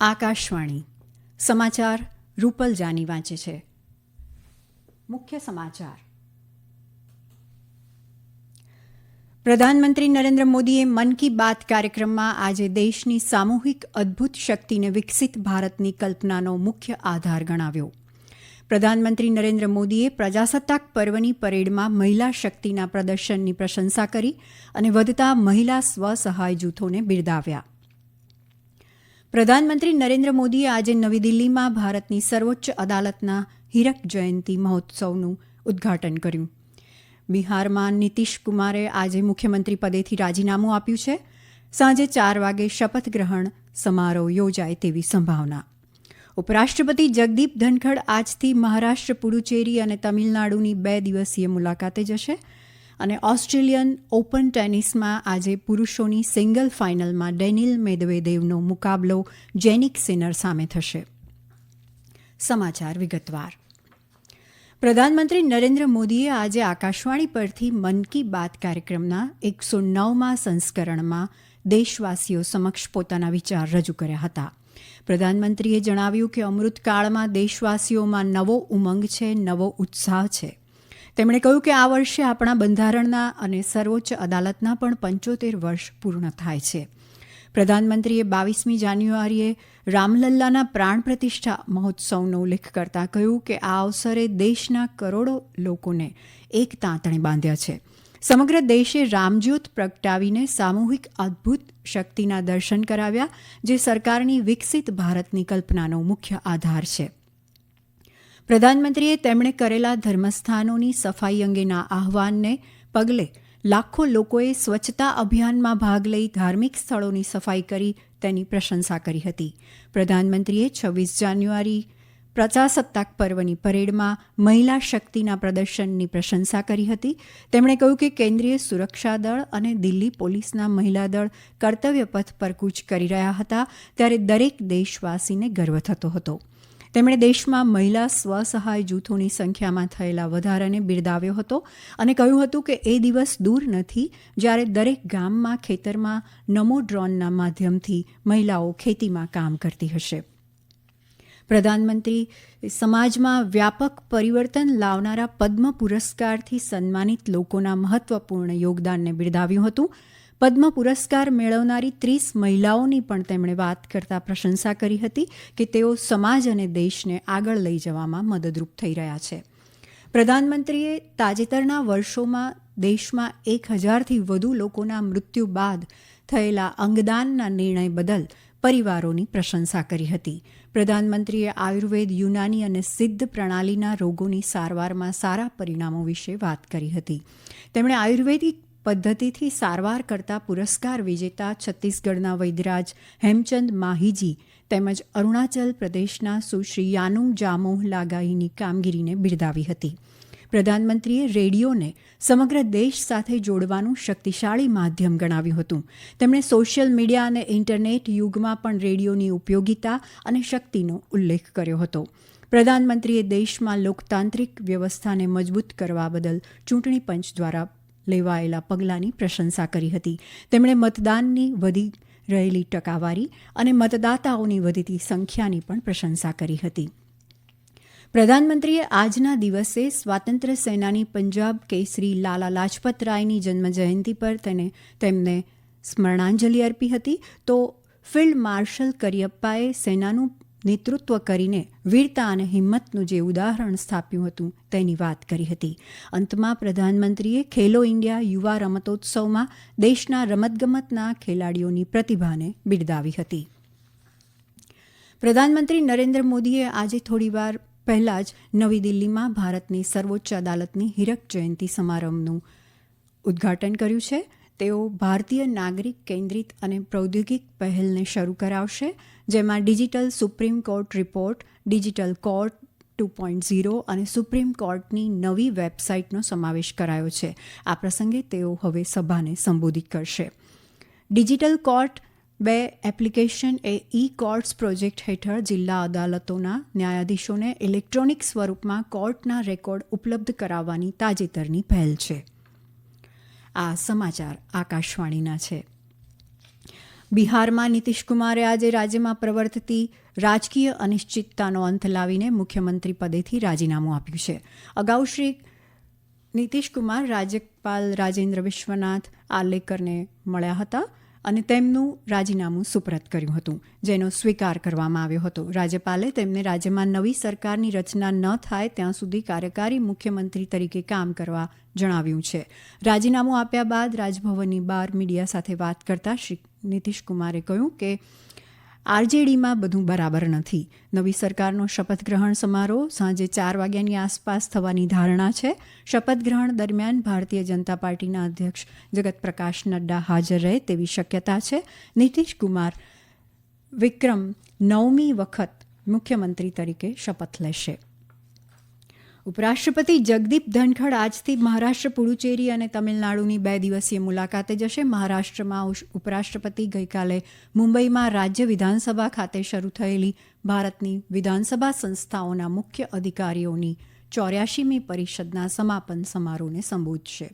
આકાશવાણી. સમાચાર રૂપલ જાની વાંચે છે. મુખ્ય સમાચાર. પ્રધાનમંત્રી નરેન્દ્ર મોદીએ મન કી બાત કાર્યક્રમમાં આજે દેશની સામૂહિક અદ્ભુત શક્તિને વિકસિત ભારતની કલ્પનાનો મુખ્ય આધાર ગણાવ્યો. પ્રધાનમંત્રી નરેન્દ્ર મોદીએ પ્રજાસત્તાક પર્વની પરેડમાં મહિલા શક્તિના પ્રદર્શનની પ્રશંસા કરી અને વધતા મહિલા સ્વસહાય જૂથોને બિરદાવ્યા. પ્રધાનમંત્રી નરેન્દ્ર મોદીએ આજે નવી દિલ્હીમાં ભારતની સર્વોચ્ચ અદાલતના હીરક જયંતિ મહોત્સવનું ઉદઘાટન કર્યું. બિહારમાં નીતિશ કુમારે આજે મુખ્યમંત્રી પદેથી રાજીનામું આપ્યું છે. સાંજે ચાર વાગે શપથ ગ્રહણ સમારોહ યોજાય તેવી સંભાવના. ઉપરાષ્ટ્રપતિ જગદીપ ધનખડ આજથી મહારાષ્ટ્ર પુડુચેરી અને તમિલનાડુની બે દિવસીય મુલાકાતે જશે. અને ઓસ્ટ્રેલિયન ઓપન ટેનિસમાં આજે પુરુષોની સિંગલ ફાઇનલમાં ડેનિલ મેદવેદેવનો મુકાબલો જેનિક સિનર સામે થશે. સમાચાર વિગતવાર. પ્રધાનમંત્રી નરેન્દ્ર મોદીએ આજે આકાશવાણી પરથી મન કી બાત કાર્યક્રમના એકસો નવમાં સંસ્કરણમાં દેશવાસીઓ સમક્ષ પોતાના વિચાર રજૂ કર્યા હતા. પ્રધાનમંત્રીએ જણાવ્યું કે અમૃતકાળમાં દેશવાસીઓમાં નવો ઉમંગ છે, નવો ઉત્સાહ છે. તેમણે કહ્યું કે આ વર્ષે આપણા બંધારણના અને સર્વોચ્ચ અદાલતના પણ પંચોતેર વર્ષ પૂર્ણ થાય છે. પ્રધાનમંત્રીએ બાવીસમી જાન્યુઆરીએ રામલલ્લાના પ્રાણ પ્રતિષ્ઠા મહોત્સવનો ઉલ્લેખ કરતા કહ્યું કે આ અવસરે દેશના કરોડો લોકોને એક તાંતણે બાંધ્યા છે. સમગ્ર દેશે રામજ્યોત પ્રગટાવીને સામૂહિક અદ્ભુત શક્તિના દર્શન કરાવ્યા, જે સરકારની વિકસિત ભારતની કલ્પનાનો મુખ્ય આધાર છે. પ્રધાનમંત્રીએ તેમણે કરેલા ધર્મસ્થાનોની સફાઈ અંગેના આહવાનને પગલે લાખો લોકોએ સ્વચ્છતા અભિયાનમાં ભાગ લઈ ધાર્મિક સ્થળોની સફાઈ કરી તેની પ્રશંસા કરી હતી. પ્રધાનમંત્રીએ છવ્વીસ જાન્યુઆરી પ્રજાસત્તાક પર્વની પરેડમાં મહિલા શક્તિના પ્રદર્શનની પ્રશંસા કરી હતી. તેમણે કહ્યું કે કેન્દ્રીય સુરક્ષા દળ અને દિલ્હી પોલીસના મહિલા દળ કર્તવ્ય પથ પર કૂચ કરી રહ્યા હતા ત્યારે દરેક દેશવાસીને ગર્વ થતો હતો. તેમણે દેશમાં મહિલા સ્વસહાય જૂથોની સંખ્યામાં થયેલા વધારાને બિરદાવ્યો હતો અને કહ્યું હતું કે એ દિવસ દૂર નથી જ્યારે દરેક ગામમાં, ખેતરમાં નમો ડ્રોનના માધ્યમથી મહિલાઓ ખેતીમાં કામ કરતી હશે. પ્રધાનમંત્રી, સમાજમાં વ્યાપક પરિવર્તન લાવનારા પદ્મ પુરસ્કારથી સન્માનિત લોકોના મહત્વપૂર્ણ યોગદાનને બિરદાવ્યું હતું. પદ્મ પુરસ્કાર મેળવનારી ત્રીસ મહિલાઓની પણ તેમણે વાત કરતા પ્રશંસા કરી હતી કે તેઓ સમાજ અને દેશને આગળ લઈ જવામાં મદદરૂપ થઈ રહ્યા છે. પ્રધાનમંત્રીએ તાજેતરના વર્ષોમાં દેશમાં એક હજારથી વધુ લોકોના મૃત્યુ બાદ થયેલા અંગદાનના નિર્ણય બદલ પરિવારોની પ્રશંસા કરી હતી. પ્રધાનમંત્રીએ આયુર્વેદ, યુનાની અને સિદ્ધ પ્રણાલીના રોગોની સારવારમાં સારા પરિણામો વિશે વાત કરી હતી. તેમણે આયુર્વેદિક પદ્ધતિથી સારવાર કરતા પુરસ્કાર વિજેતા છત્તીસગઢના વૈદ્યરાજ હેમચંદ માહીજી તેમજ અરુણાચલ પ્રદેશના સુશ્રી યાનુંગ જામોહ લાગાઈની કામગીરીને બિરદાવી હતી. પ્રધાનમંત્રીએ રેડિયોને સમગ્ર દેશ સાથે જોડવાનું શક્તિશાળી માધ્યમ ગણાવ્યું હતું. તેમણે સોશિયલ મીડિયા અને ઇન્ટરનેટ યુગમાં પણ રેડિયોની ઉપયોગિતા અને શક્તિનો ઉલ્લેખ કર્યો હતો. પ્રધાનમંત્રીએ દેશમાં લોકતાંત્રિક વ્યવસ્થાને મજબૂત કરવા બદલ ચૂંટણી પંચ દ્વારા લેવાયેલા પગલાંની પ્રશંસા કરી હતી. તેમણે મતદાનની વધી રહેલી ટકાવારી અને મતદાતાઓની વધતી સંખ્યાની પણ પ્રશંસા કરી હતી. પ્રધાનમંત્રીએ આજના દિવસે સ્વાતંત્ર્ય સેનાની પંજાબ કેસરી લાલા લાજપત રાયની જન્મજયંતિ પર તેને તેમને સ્મરણાંજલિ અર્પી હતી. તો ફિલ્ડ માર્શલ કરિયપ્પાએ સેનાનું નેતૃત્વ કરીને વીરતા અને હિંમતનું જે ઉદાહરણ સ્થાપ્યું હતું તેની વાત કરી હતી. અંતમાં પ્રધાનમંત્રીએ ખેલો ઇન્ડિયા યુવા રમતોત્સવમાં દેશના રમતગમતના ખેલાડીઓની પ્રતિભાને બિરદાવી હતી. પ્રધાનમંત્રી નરેન્દ્ર મોદીએ આજે થોડીવાર પહેલા જ નવી દિલ્હીમાં ભારતની સર્વોચ્ચ અદાલતની હીરક જયંતિ સમારંભનું ઉદ્ઘાટન કર્યું છે. તેઓ ભારતીય નાગરિક કેન્દ્રિત અને પ્રૌદ્યોગિક પહેલને શરૂ કરાવશે. જેમાં digital supreme court report, digital court two point zero અને સુપ્રીમ કોર્ટની નવી વેબસાઇટનો સમાવેશ કરાયો છે. આ પ્રસંગે તેઓ હવે સભાને સંબોધિત કરશે. ડિજિટલ કોર્ટ બે એપ્લિકેશન એ ઈ કોર્ટ્સ પ્રોજેક્ટ હેઠળ જિલ્લા અદાલતોના ન્યાયાધીશોને ઇલેક્ટ્રોનિક સ્વરૂપમાં કોર્ટના રેકોર્ડ ઉપલબ્ધ કરાવવાની તાજેતરની પહેલ છે. આ સમાચાર આકાશવાણીના છે. બિહારમાં નીતીશકુમારે આજે રાજ્યમાં પ્રવર્તતી રાજકીય અનિશ્ચિતતાનો અંત લાવીને મુખ્યમંત્રી પદેથી રાજીનામું આપ્યું છે. અગાઉ શ્રી નીતીશકુમાર રાજ્યપાલ રાજેન્દ્ર વિશ્વનાથ આલેકરને મળ્યા હતા અને તેમનું રાજીનામું સુપ્રત કર્યું હતું, જેનો સ્વીકાર કરવામાં આવ્યો હતો. રાજ્યપાલે તેમને રાજ્યમાં નવી સરકારની રચના ન થાય ત્યાં સુધી કાર્યકારી મુખ્યમંત્રી તરીકે કામ કરવા જણાવ્યું છે. રાજીનામું આપ્યા બાદ રાજભવનની બહાર મીડિયા સાથે વાત કરતા શ્રી નીતિશકુમારે કહ્યું કે આરજેડીમાં બધું બરાબર નથી. નવી સરકારનો શપથ ગ્રહણ સમારોહ સાંજે ચાર વાગ્યાની આસપાસ થવાની ધારણા છે. શપથ ગ્રહણ દરમિયાન ભારતીય જનતા પાર્ટીના અધ્યક્ષ જગત પ્રકાશ નડ્ડા હાજર રહે તેવી શક્યતા છે. નીતિશ કુમાર વિક્રમ નવમી વખત મુખ્યમંત્રી તરીકે શપથ લેશે. ઉપરાષ્ટ્રપતિ જગદીપ ધનખડ આજથી મહારાષ્ટ્ર, પુડુચેરી અને તમિલનાડુની બે દિવસીય મુલાકાતે જશે. મહારાષ્ટ્રમાં ઉપરાષ્ટ્રપતિ ગઈકાલે મુંબઈમાં રાજ્ય વિધાનસભા ખાતે શરૂ થયેલી ભારતની વિધાનસભા સંસ્થાઓના મુખ્ય અધિકારીઓની ચોર્યાશીમી પરિષદના સમાપન સમારોહને સંબોધશે.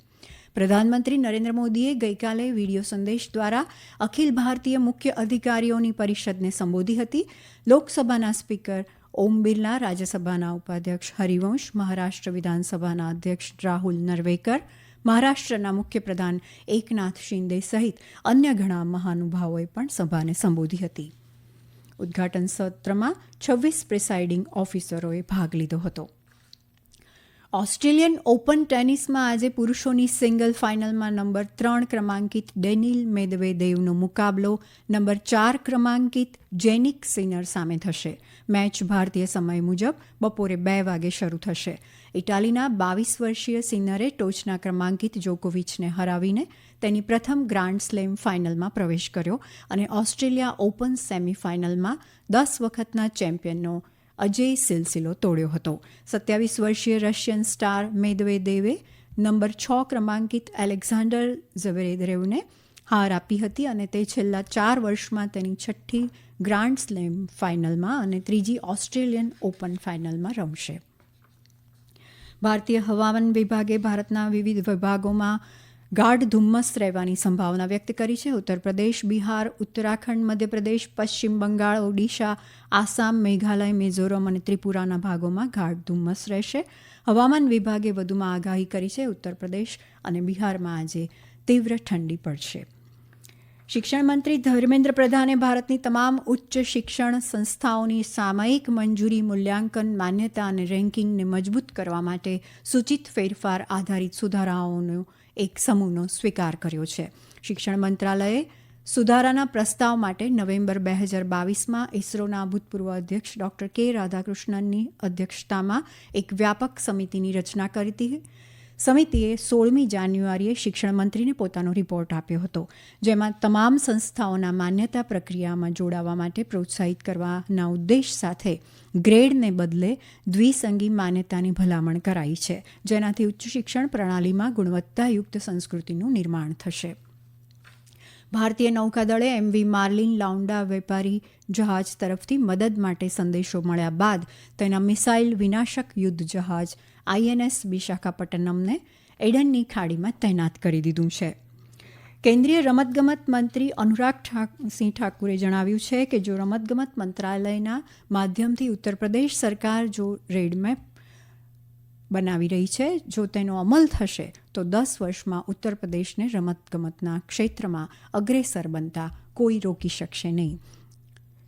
પ્રધાનમંત્રી નરેન્દ્ર મોદીએ ગઈકાલે વીડિયો સંદેશ દ્વારા અખિલ ભારતીય મુખ્ય અધિકારીઓની પરિષદને સંબોધી હતી. લોકસભાના સ્પીકર ઓમ બિરલા, રાજ્યસભાના ઉપાધ્યક્ષ હરિવંશ, મહારાષ્ટ્ર વિધાનસભાના અધ્યક્ષ રાહુલ નરવેકર, મહારાષ્ટ્રના મુખ્યપ્રધાન એકનાથ શિંદે સહિત અન્ય ઘણા મહાનુભાવોએ પણ સભાને સંબોધી હતી. ઉદઘાટન સત્રમાં છવ્વીસ પ્રિસાઇડિંગ ઓફિસરોએ ભાગ લીધો હતો. ઓસ્ટ્રેલિયન ઓપન ટેનિસમાં આજે પુરુષોની સિંગલ ફાઇનલમાં નંબર ત્રણ ક્રમાંકિત ડેનિલ મેદવેદેવનો મુકાબલો, નંબર ચાર ક્રમાંકિત જેનિક સિનર સામે થશે. મેચ ભારતીય સમય મુજબ બપોરે બે વાગે શરૂ થશે. ઇટાલીના બાવીસ વર્ષીય સિનરે ટોચના ક્રમાંકિત જોકોવિચને હરાવીને તેની પ્રથમ ગ્રાન્ડ સ્લેમ ફાઇનલમાં પ્રવેશ કર્યો અને ઓસ્ટ્રેલિયા ઓપન સેમીફાઇનલમાં દસ વખતના ચેમ્પિયનનો અજય સિલસિલો તોડ્યો હતો. સત્યાવીસ વર્ષીય રશિયન સ્ટાર મેદવેદેવે નંબર છ ક્રમાંકિત એલેક્ઝાન્ડર ઝવેરેદરેવને હાર આપી હતી અને તે છેલ્લા ચાર વર્ષમાં તેની છઠ્ઠી ગ્રાન્ડ સ્લેમ ફાઇનલમાં અને ત્રીજી ઓસ્ટ્રેલિયન ઓપન ફાઇનલમાં રમશે. ભારતીય હવામાન વિભાગે ભારતના વિવિધ વિભાગોમાં ગાઢ ધુમ્મસ રહેવાની સંભાવના વ્યક્ત કરી છે. ઉત્તર પ્રદેશ, બિહાર, ઉત્તરાખંડ, મધ્યપ્રદેશ, પશ્ચિમ બંગાળ, ઓડિશા, આસામ, મેઘાલય, મિઝોરમ અને ત્રિપુરાના ભાગોમાં ગાઢ ધુમ્મસ રહેશે. હવામાન વિભાગે વધુમાં આગાહી કરી છે. ઉત્તર પ્રદેશ અને બિહારમાં આજે તીવ્ર ઠંડી પડશે. શિક્ષણ મંત્રી ધર્મેન્દ્ર પ્રધાને ભારતની તમામ ઉચ્ચ શિક્ષણ સંસ્થાઓની સામયિક મંજૂરી, મૂલ્યાંકન, માન્યતા અને રેન્કિંગને મજબૂત કરવા માટે સૂચિત ફેરફાર આધારિત સુધારાઓનો એક સમૂહનો સ્વીકાર કર્યો છે. શિક્ષણ મંત્રાલયે સુધારાના પ્રસ્તાવ માટે નવેમ્બર બે હજાર બાવીસમાં ઇસરોના ભૂતપૂર્વ અધ્યક્ષ ડોક્ટર કે રાધાકૃષ્ણનની અધ્યક્ષતામાં એક વ્યાપક સમિતિની રચના કરી હતી. સમિતિએ સોળમી જાન્યુઆરીએ શિક્ષણ મંત્રીને પોતાનો રિપોર્ટ આપ્યો હતો, જેમાં તમામ સંસ્થાઓના માન્યતા પ્રક્રિયામાં જોડાવા માટે પ્રોત્સાહિત કરવાના ઉદ્દેશ સાથે ગ્રેડને બદલે દ્વિસંગી માન્યતાની ભલામણ કરાઈ છે, જેનાથી ઉચ્ચ શિક્ષણ પ્રણાલીમાં ગુણવત્તાયુક્ત સંસ્કૃતિનું નિર્માણ થશે. ભારતીય નૌકાદળે એમવી માર્લિન લાઉન્ડા વેપારી જહાજ તરફથી મદદ માટે સંદેશો મળ્યા બાદ તેના મિસાઇલ વિનાશક યુદ્ધ જહાજ આઈએનએસ વિશાખાપટ્ટનમને એડનની ખાડીમાં તૈનાત કરી દીધું છે. કેન્દ્રીય રમતગમત મંત્રી અનુરાગ સિંહ ઠાકુરે જણાવ્યું છે કે જો રમતગમત મંત્રાલયના માધ્યમથી ઉત્તર પ્રદેશ સરકાર જો રેડમેપ બનાવી રહી છે, જો તેનો અમલ થશે, તો દસ વર્ષમાં ઉત્તર પ્રદેશને રમતગમતના ક્ષેત્રમાં અગ્રેસર બનતા કોઈ રોકી શકશે નહીં.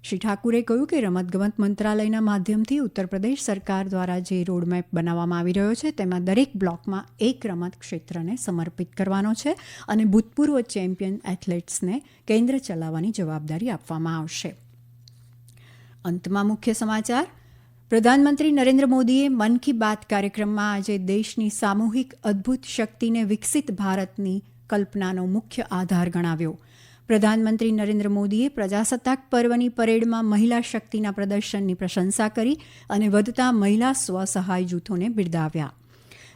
શ્રી ઠાકુરે કહ્યું કે રમતગમત મંત્રાલયના માધ્યમથી ઉત્તર પ્રદેશ સરકાર દ્વારા જે રોડમેપ બનાવવામાં આવી રહ્યો છે, તેમાં દરેક બ્લોકમાં એક રમત ક્ષેત્રને સમર્પિત કરવાનો છે અને ભૂતપૂર્વ ચેમ્પિયન એથ્લેટ્સને કેન્દ્ર ચલાવવાની જવાબદારી આપવામાં આવશે. અંતમાં મુખ્ય સમાચાર. પ્રધાનમંત્રી નરેન્દ્ર મોદીએ મન કી બાત કાર્યક્રમમાં આજે દેશની સામૂહિક અદ્ભુત શક્તિને વિકસિત ભારતની કલ્પનાનો મુખ્ય આધાર ગણાવ્યો. પ્રધાનમંત્રી નરેન્દ્ર મોદીએ પ્રજાસત્તાક પર્વની પરેડમાં મહિલા શક્તિના પ્રદર્શનની પ્રશંસા કરી અને વધતા મહિલા સ્વસહાય જૂથોને બિરદાવ્યા.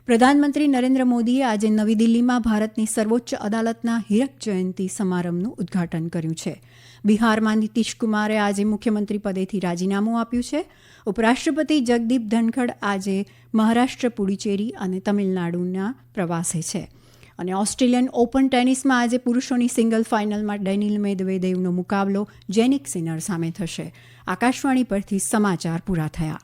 પ્રધાનમંત્રી નરેન્દ્ર મોદીએ આજે નવી દિલ્હીમાં ભારતની સર્વોચ્ચ અદાલતના હીરક જયંતિ સમારંભનું ઉદ્ઘાટન કર્યું છે. બિહારમાં નીતીશકુમારે આજે મુખ્યમંત્રી પદેથી રાજીનામું આપ્યું છે. ઉપરાષ્ટ્રપતિ જગદીપ ધનખડ આજે મહારાષ્ટ્ર, પુડુચેરી અને તમિલનાડુના પ્રવાસે છે. અને ઓસ્ટ્રેલિયન ઓપન ટેનિસમાં આજે પુરુષોની સિંગલ ફાઇનલમાં ડેનિલ મેદવેદેવનો મુકાબલો જેનિક સિનર સામે થશે. આકાશવાણી પરથી સમાચાર પૂરા થયા.